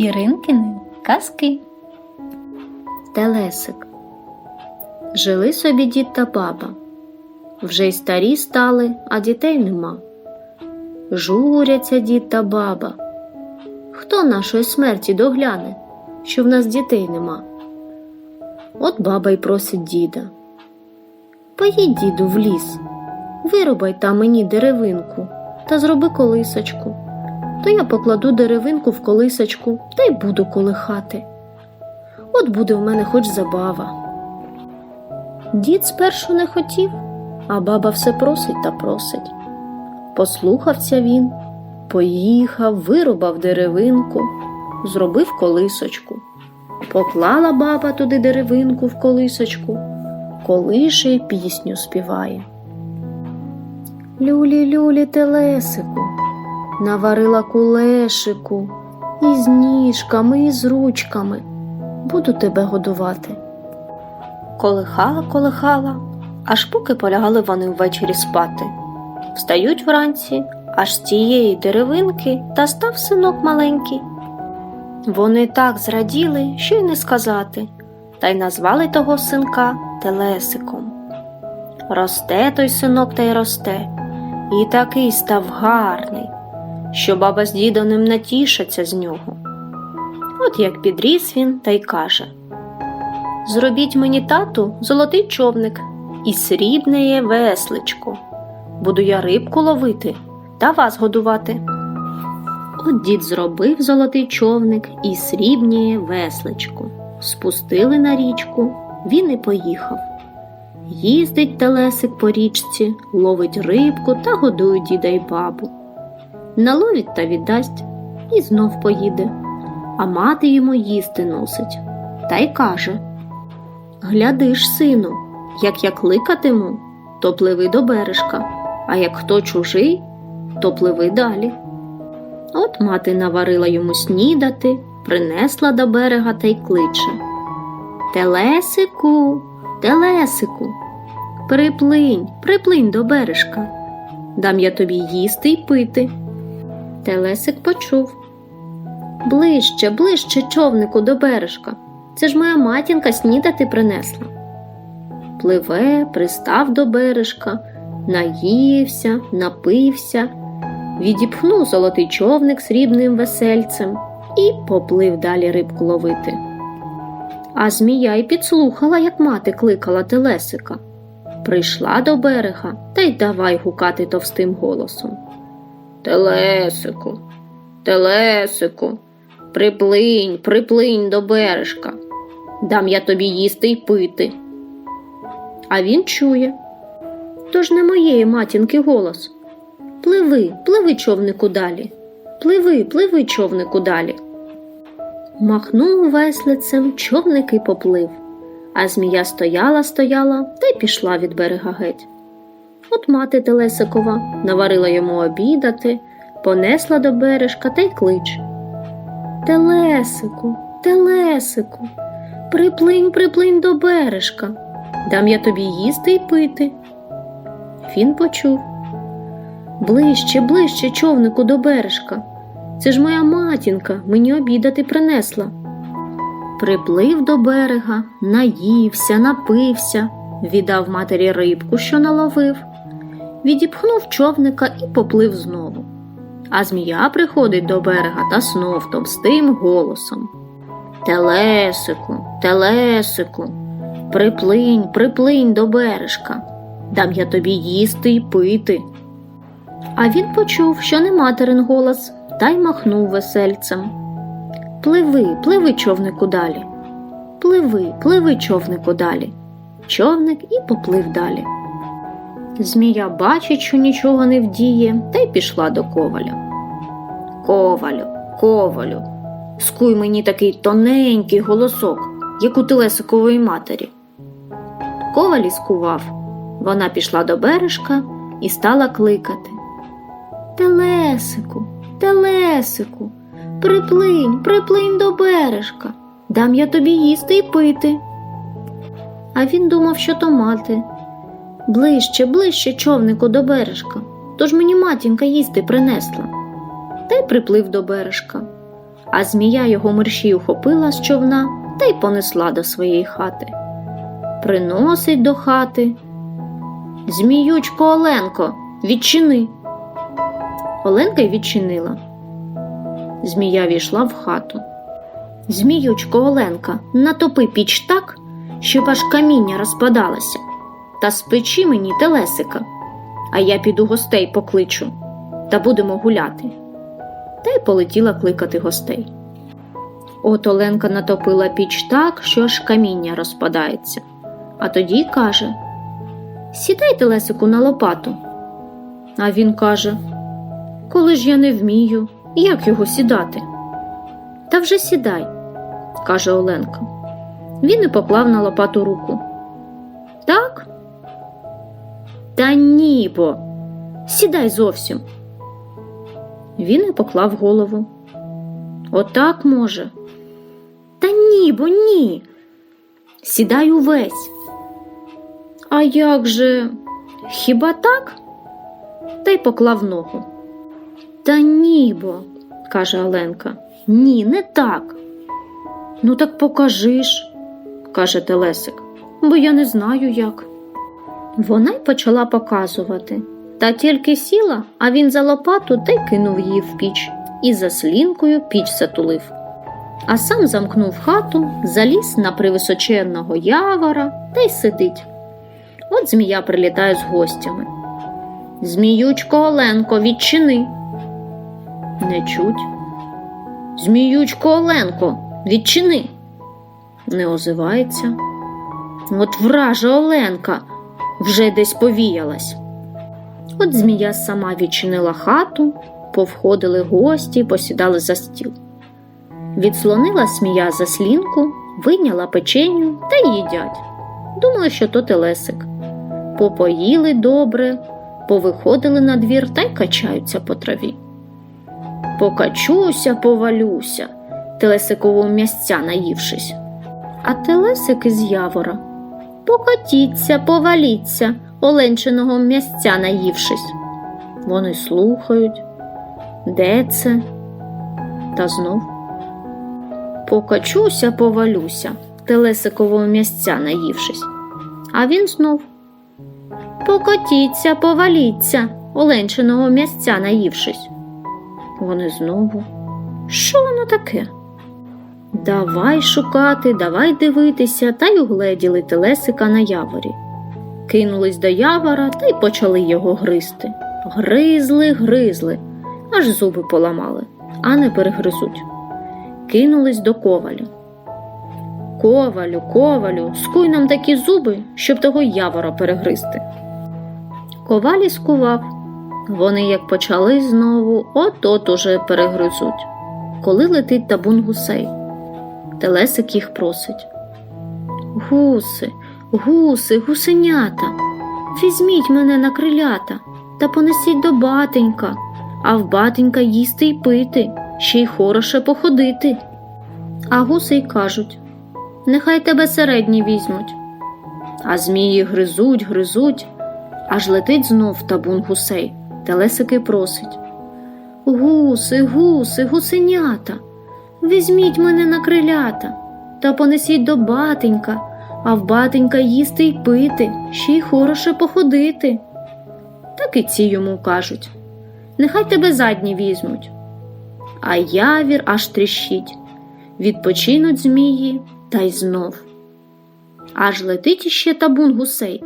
Іринкини казки. Телесик. Жили собі дід та баба. Вже й старі стали, а дітей нема. Журяться дід та баба. Хто нашої смерті догляне, що в нас дітей нема? От баба й просить діда. Поїдь, діду, в ліс, вирубай там мені деревинку та зроби колисочку. То я покладу деревинку в колисочку та й буду колихати. От буде в мене хоч забава. Дід спершу не хотів, а баба все просить та просить. Послухався він, поїхав, вирубав деревинку, зробив колисочку. Поклала баба туди деревинку в колисочку, колише й пісню співає. Люлі, люлі, телесику, наварила кулешику, і з ніжками, і з ручками. Буду тебе годувати. Колихала, колихала, аж поки полягали вони ввечері спати. Встають вранці, аж з тієї деревинки та став синок маленький. Вони так зраділи, що й не сказати, та й назвали того синка Телесиком. Росте той синок та й росте, і такий став гарний, що баба з дідом ним натішаться з нього. От як підріс він та й каже Зробіть мені тату золотий човник і срібне весличко. Буду я рибку ловити та вас годувати. От дід зробив золотий човник і срібніє весличко. Спустили на річку, він і поїхав. Їздить телесик по річці, ловить рибку та годує діда й бабу. Наловить та віддасть і знов поїде, а мати йому їсти носить та й каже Гляди ж, сину, як я кликатиму, то пливи до бережка, а як хто чужий, то пливи далі. От мати наварила йому снідати, принесла до берега та й кличе. Телесику, телесику, приплинь, приплинь до бережка, дам я тобі їсти й пити. Телесик почув. Ближче, ближче човнику до бережка. Це ж моя матінка снідати принесла. Пливе, пристав до бережка, наївся, напився, відіпхнув золотий човник срібним весельцем і поплив далі рибку ловити. А змія й підслухала, як мати кликала телесика. Прийшла до берега та й давай гукати товстим голосом. Телесику, телесику, приплинь, приплинь до бережка, дам я тобі їсти й пити. А він чує. Тож не моєї матінки голос. Пливи, пливи, човнику далі. Пливи, пливи, човнику далі. Махнув веслицем, човник і поплив, а змія стояла, стояла та й пішла від берега геть. От мати Телесикова наварила йому обідати, понесла до бережка та й клич. Телесику, телесику, приплинь, приплинь до бережка, дам я тобі їсти й пити. Він почув. Ближче, ближче, човнику до бережка. Це ж моя матінка мені обідати принесла. Приплив до берега, наївся, напився, віддав матері рибку, що наловив, відіпхнув човника і поплив знову. А змія приходить до берега та знов товстим голосом. Телесику, телесику, приплинь, приплинь до бережка, дам я тобі їсти й пити. А він почув, що не материн голос, та й махнув весельцем. Пливи, пливи, човнику далі. Пливи, пливи, човнику далі. Човник і поплив далі. Змія бачить, що нічого не вдіє, та й пішла до коваля. Ковалю, ковалю, скуй мені такий тоненький голосок, як у телесикової матері. Коваль і скував. Вона пішла до бережка і стала кликати. Телесику, телесику, приплинь, приплинь до бережка, дам я тобі їсти й пити. А він думав, що то мати. Ближче, ближче човнику до бережка, тож мені матінка їсти принесла. Та й приплив до бережка. а змія його мерщій ухопила з човна та й понесла до своєї хати. Приносить до хати. Зміючко Оленко, відчини. Оленка й відчинила. Змія війшла в хату. Зміючко Оленка, натопи піч так, щоб аж каміння розпадалося, та спечи мені телесика, а я піду гостей покличу та будемо гуляти. Та й полетіла кликати гостей. От Оленка натопила піч так, що аж каміння розпадається, а тоді каже Сідай телесику на лопату. А він каже Коли ж я не вмію, як його сідати? Та вже сідай, каже Оленка. Він і поклав на лопату руку. Та ні, бо сідай зовсім. Він і поклав голову. Отак може. Та ні, бо ні. Сідай увесь. А як же? Хіба так? Та й поклав ногу. Та ні, бо, каже Оленка. Ні, не так. Ну так покажи ж, каже Телесик, бо я не знаю як. Вона й почала показувати. Та тільки сіла, а він за лопату та й кинув її в піч і за слінкою піч затулив. А сам замкнув хату, заліз на привисоченного явора та й сидить. От змія прилітає з гостями. Зміючко Оленко, відчини. Не чуть. Зміючко Оленко, відчини. Не озивається. От вража Оленка вже десь повіялась. От змія сама відчинила хату, повходили гості, посідали за стіл. Відслонила смія за слінку, вийняла печеню та їдять. Думали, що то телесик. Попоїли добре, повиходили на двір та й качаються по траві. Покачуся, повалюся, телесикового м'ясця наївшись. А телесик із явора. Покотіться, поваліться, оленчиного м'ясця наївшись. Вони слухають. Де це? Та знов. Покачуся, повалюся, телесикового м'ясця наївшись. А він знов. Покотіться, поваліться, оленчиного м'ясця наївшись. Вони знову. Що воно таке? Давай шукати, давай дивитися, та й угледіли телесика на яворі. Кинулись до явора та й почали його гризти. Гризли, гризли, аж зуби поламали, а не перегризуть. Кинулись до ковалю. Ковалю, ковалю, скуй нам такі зуби, щоб того явора перегризти. Ковалі скував. Вони як почали знову, от-от уже перегризуть. Коли летить табун гусей. Телесик їх просить. Гуси, гуси, гусенята, візьміть мене на крилята та понесіть до батенька, а в батенька їсти й пити, ще й хороше походити. А гуси й кажуть нехай тебе середні візьмуть. А змії гризуть, гризуть, аж летить знов табун гусей. Телесики просить. Гуси, гуси, гусенята, візьміть мене на крилята та понесіть до батенька, а в батенька їсти й пити, ще й хороше походити. Так і ці йому кажуть нехай тебе задні візьмуть. А явір аж тріщить. Відпочинуть змії та й знов. Аж летить іще табун гусей.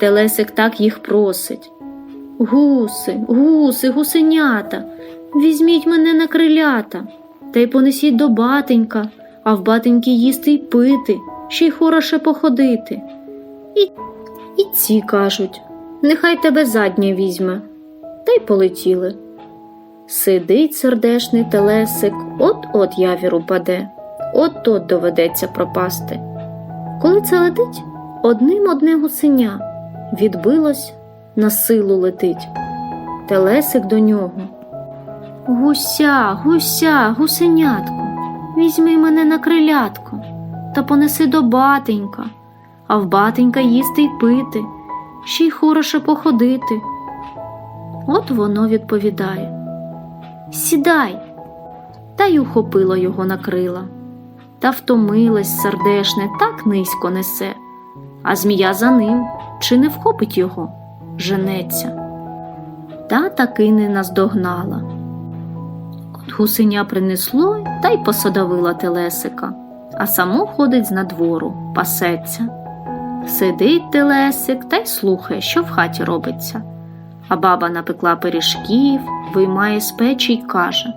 Телесик так їх просить. Гуси, гуси, гусенята, візьміть мене на крилята та й понесіть до батенька, а в батеньки їсти й пити, ще й хороше походити. І, і ці кажуть нехай тебе заднє візьме, та й полетіли. Сидить сердешний телесик, от-от явір упаде, от-от доведеться пропасти. Коли це летить, одним одне гусеня відбилось на силу летить. Телесик до нього. Гуся, гуся, гусенятко, візьми мене на крилятко та понеси до батенька, а в батенька їсти й пити, ще й хороше походити. От воно відповідає Сідай. та й ухопила його на крила. Та втомилась сердешне, так низько несе, а змія за ним чи не вхопить його, женеться. Та таки не наздогнала. Гусеня принесло та й посадовила телесика, а само ходить з надвору, пасеться. Сидить телесик та й слухає, що в хаті робиться. А баба напекла пиріжків, виймає з печі й каже: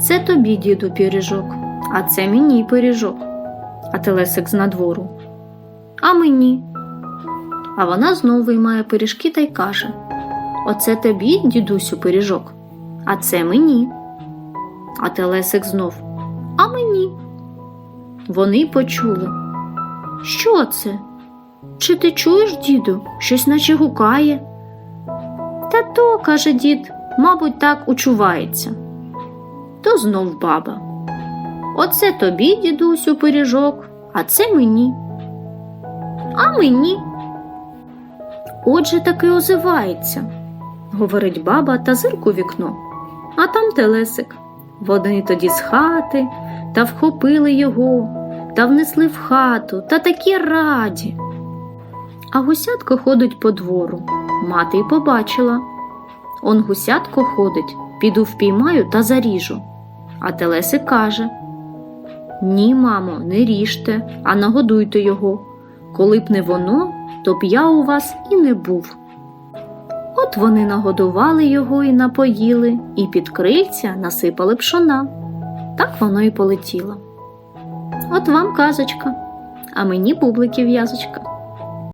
Це тобі, діду, пиріжок, а це мені пиріжок. А телесик з надвору. А мені. А вона знову виймає пиріжки та й каже: Оце тобі, дідусю, пиріжок, а це мені. А телесик знов. А мені. Вони почули. Що це? Чи ти чуєш, діду, щось наче гукає? Та то, каже дід, мабуть, так учувається. То знов баба. Оце тобі, дідусю, пиріжок, а це мені. А мені. Отже таки озивається, говорить баба та зирку вікно. А там телесик. Вони тоді з хати та вхопили його, та внесли в хату, та такі раді. А гусятко ходить по двору. Мати й побачила. Он гусятко ходить, піду впіймаю та заріжу. А Телесик каже: Ні, мамо, не ріжте, а нагодуйте його. Коли б не воно, то б я у вас і не був. От вони нагодували його і напоїли, і під крильця насипали пшона. Так воно і полетіло. От вам казочка, а мені бубликів в'язочка.